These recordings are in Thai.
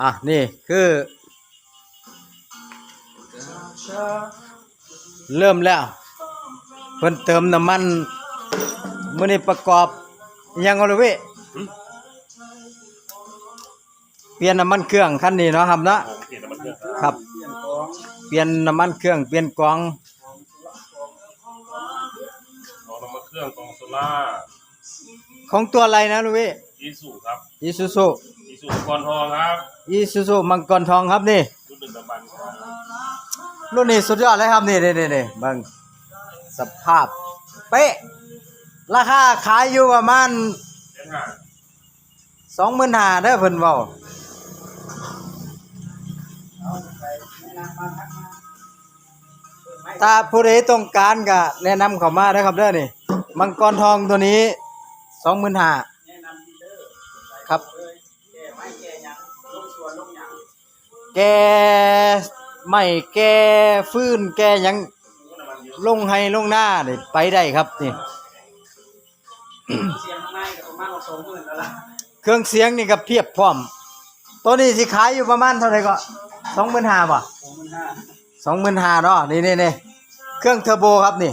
อะ นี่คือ เริ่มแล้ว เพิ่นเติมน้ำมันมื้อนี้ประกอบอิหยังก็เลยเว้ยเปลี่ยนน้ำมันเครื่องคันนี้เนาะครับเนาะผมเปลี่ยนน้ำมันเครื่องครับ เปลี่ยนน้ำมันเครื่องเปลี่ยนกล่องเอาน้ำมันเครื่องกองโซล่าของตัวอะไรนะลุงเว้ยอีสูครับอีซูซูอี สูกรทองครับอีซูซูมังกรทองครับนี่ รุ่นหนึ่งน้ำมันครับรุ่นนี้สุดยอดเลยครับนี่นี่นี่นี่เบิ่งสภาพ เป๊ะ ราคาขายอยู่ประมาณเล่นห่างสองหมื่นห้าเด้อเพิ่นเว้าถ้าผู้ใดต้องการก็แนะนำเข้ามาเด้อครับเด้อนี่ มังกรทองตัวนี้สองหมื่นห้าครับ แกไม่แกฟื้นแกหยังลงให้ลงหน้านี่ไปได้ครับนี่ เสียงข้างในก็ประมาณสองหมื่นแล้วล่ะเครื่องเสียงนี่ก็เพียบพร้อม ตัวนี้สิขายอยู่ประมาณเท่าไหร่ก็สองหมื่นห้าป่ะสองหมื่นห้าสองหมื่นห้าเนาะนี่นี่นี่เครื่องเทอร์โบครับนี่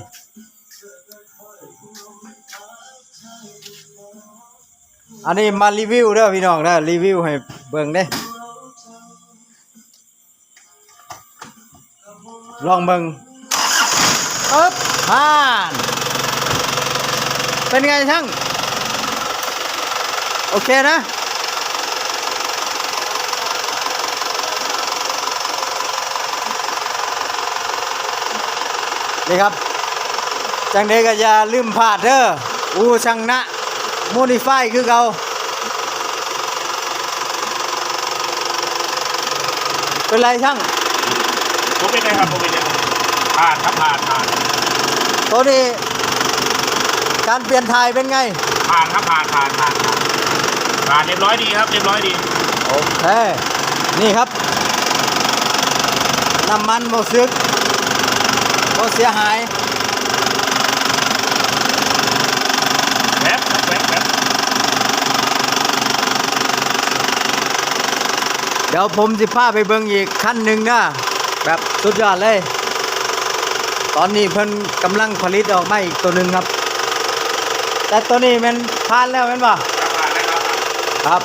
อันนี้มารีวิวเด้อพี่น้องเด้อรีวิวให้เบิ่งเด้ลองเบิ่งเอ๊บผ่านเป็นไงช่างโอเคนะนี่ครับจังเดก็อย่าลืมพลาดเด้ออูช่างนะ โมดิฟายคือเก่าเป็นไรช่างผมเป็นไงครับผมเป็นไงผ่านครับผ่านผ่านตัวนี้การเปลี่ยนทายเป็นไง ผ่านครับผ่านผ่านผ่านผ่านผ่านเรียบร้อยดีครับเรียบร้อยดีโอเคนี่ครับน้ำมันโมซึกโมเสียหาย แวบครับแวบแวบ เดี๋ยวผมสิพาไปเบิ่งอีกขั้นหนึ่งนะแบบสุดยอดเลย ตอนนี้เพิ่นกำลังผลิตออกมาอีกตัวหนึ่งครับ แต่ตัวนี้มันผ่านแล้วแม่นบ่ครับผ่านแล้วครับครับ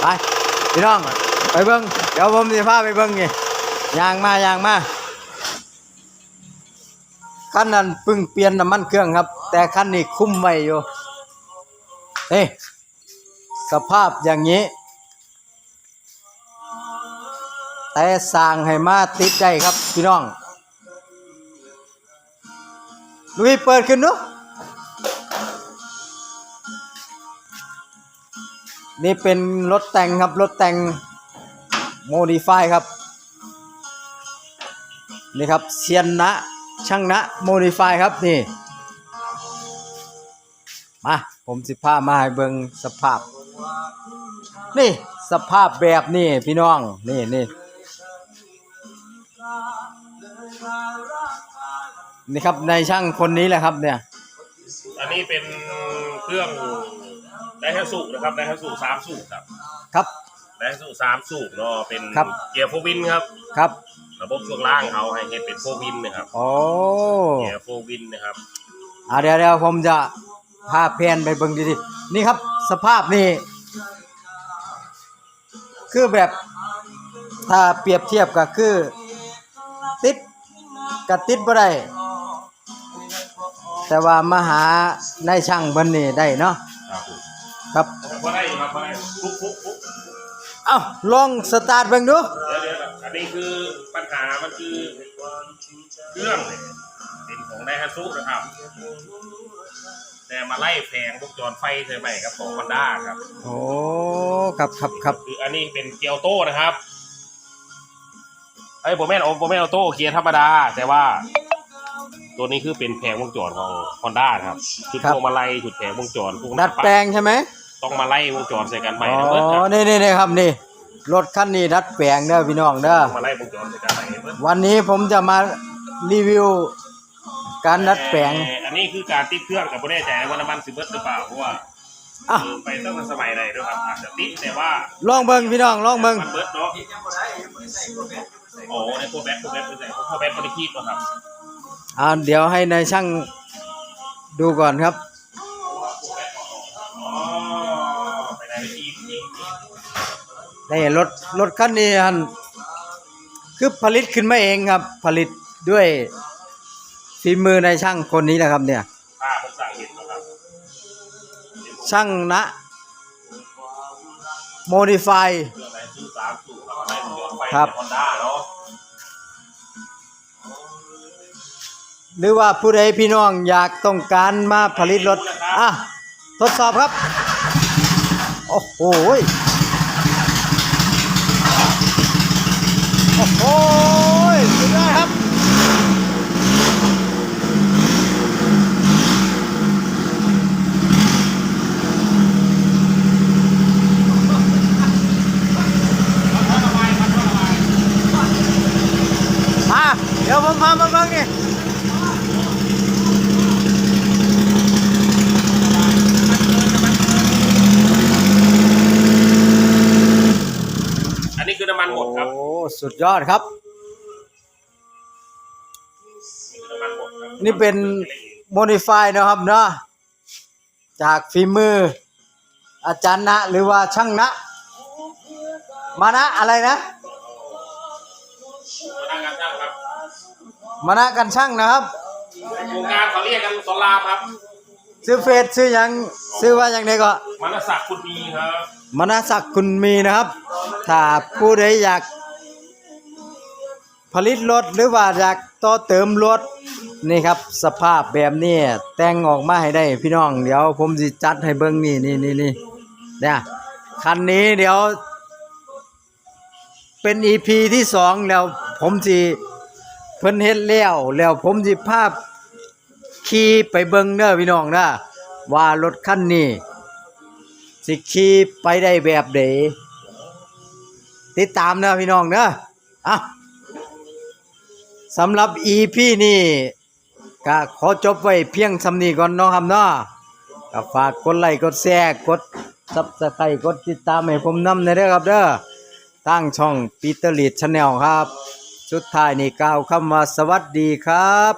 ไปพี่น้องไปเบิ่งเดี๋ยวผมสิพาไปเบิ่งนี่ยางมายางมาคันนั้นเพิ่งเปลี่ยนน้ำมันเครื่องครับ แต่คันนี้คุ้มไว้อยู่นี่สภาพอย่างนี้ แต่สร้างให้มาติดได้ครับพี่น้องลุยเปิดขึ้นดูนี่เป็นรถแต่งครับ รถแต่งโมดิฟายครับ นี่ครับเซียนนะช่างนะโมดิฟายครับนี่ มาผมสิพามาให้เบิงสภาพ นี่สภาพแบบนี้พี่น้อง นี่นี่ นี่ครับในายช่างคนนี้แหละครับเนี่ย อันนี้เป็นเครื่องไดฮัสูนะครับไดฮัสูสามสูบครับครับ ไดฮัสูสามสูบเนาะเป็นครับ เกียร์โฟวินครับ ครับ ระบบช่วงล่างเขาให้เฮ็ดเป็นโฟวินนะครับโอ้เกียร์โฟวินนะครับ อ่าเดี๋ยวเดี๋ยวผมจะพาเพนไปเบิ่งดีๆนี่ครับ สภาพนี่คือแบบถ้าเปรียบเทียบก็คือ ติดกับติดบ่ได้ แต่ว่ามาหาในช่างเบิ่นนี่ได้เนาะครับผมครับแต่พอได้อยู่ครับพอได้ปุ๊บปุ๊บปุ๊บเอ้าลองสตาร์ทเบิ่งดูเดี๋ยวเดี๋ยวอันนี้คือปัญหามันคือเครื่องเนี่ยเป็นของไดฮัตซุนะครับ แต่มาไล่แผงวงจรไฟใช่ไหมครับของฮอนด้าครับโอ้ครับครับครับคืออันนี้เป็นเกียร์ออโต้นะครับไอ้ยผมแม่นโอผมแม่นออโต้เกียร์ธรรมดา แต่ว่า ตัวนี้คือเป็นแผงวงจรของฮอนด้าครับชุดพวงมาลัยชุดแผงวงจรพวกดัดแปลงใช่ไหมต้องมาไล่วงจรใส่กันใหม่อ๋นะเบิร์ดคอรับนี่นี่นี่ครับนี่รถคันนี้ดัดแปลงเด้อพี่น้องเด้อต้องมาไล่วงจรใส่กันใหม่นะเบิร์ดวันนี้ผมจะมารีวิวการดัดแปลงต่อันนี้คือการติดเครื่องกับไม่แน่ใจว่าน้ำมันสิเบิร์ดหรือเปล่าเพราะว่าอะไปตั้งแต่สมัยไหนด้วยครับอาจจะติดแต่ว่าลองเบิ่งพี่น้องลองเบิ่งมันเบิร์ดเนาะยังบ่ได้ยังบ่ได้ใส่ตัวแบตโอ้ในพวกแบทพวกแบทเป็นไงพวกแบทบริคีบนะครับ อ่าเดี๋ยวให้นายช่างดูก่อนครับอ๋อไปไหนทีมทีมทีมนี่รถรถคันนี้ฮันคือผลิตขึ้นมาเองครับ ผลิตด้วยฝีมือนายช่างคนนี้แหละครับ เนี่ยช่างนะโมดิฟายเรื่อ หรือว่าผู้ใดพี่น้องอยากต้องการมาผลิตรถ อะ ทดสอบครับ โอ้โหโอ้โหสุดยอดครับ อะ เดี๋ยวผมพามาเบิ่งนี่ อั นนี้คือน้ำมันหมดครับโอ้สุดยอดครับนี่คือน้ำมันหมดครับนี่เป็น โมดิฟายนะครับเนาะจากฝีมือ อาจารย์นะ หรือว่าช่างนะ มานะอะไรนะมานั่งกันช่างครับมานะกันช่างนะครับวงการเขาเรียกกันสอนรามครับ ซื้อเฟซซื้อหยังซื้อว่าอย่างไรก็มานศักดิ์คุณมีครับมณศักดิ์คุณมีนะครับ ถ้าผู้ใดอยาก ผลิตรถหรือว่าอยากต่อเติมรถนี่ครับ สภาพแบบนี้แต่งออกมาให้ได้พี่น้อง เดี๋ยวผมสิจัดให้เบิ่งนี่นี่นี่นี่เนี่ยคันนี้เดี๋ยว เป็น EP ที่สองแล้วผมสิเพิ่นเฮ็ดแล้วแล้วผมสิภาพ ขี่ไปเบิ่งเด้อพี่น้องนะว่ารถคันนี้สิขี่ไปได้แบบใดติดตามเนอะพี่น้องเนอะอะสำหรับ EP นี่ก็ขอจบไว้เพียงสำนีก่อนเนาะครับเนาะก็ฝากกดไลค์กดแชร์กดซับสไครต์กดติดตามให้ผมนำในอยเด้อครับเด้อตั้งช่องปีเตอร์ลีดชาแนลครับ สุดท้ายนี่กล่าวคำว่าสวัสดีครับ